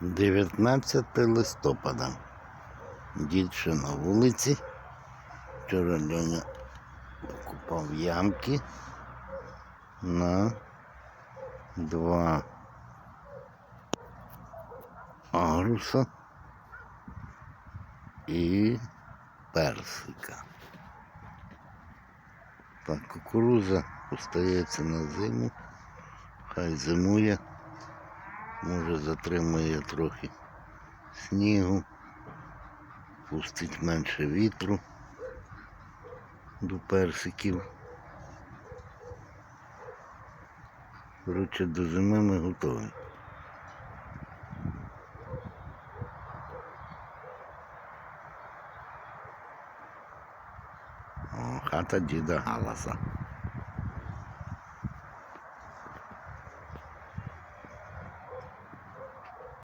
19 листопада. Дід на вулиці. Вчора Льоня купав ямки на два агруса і персика. Так, кукуруза остається на зиму, хай зимує, може затримує трохи снігу, пустить менше вітру до персиків. Коротше, до зими ми готові. О, хата діда Галаса.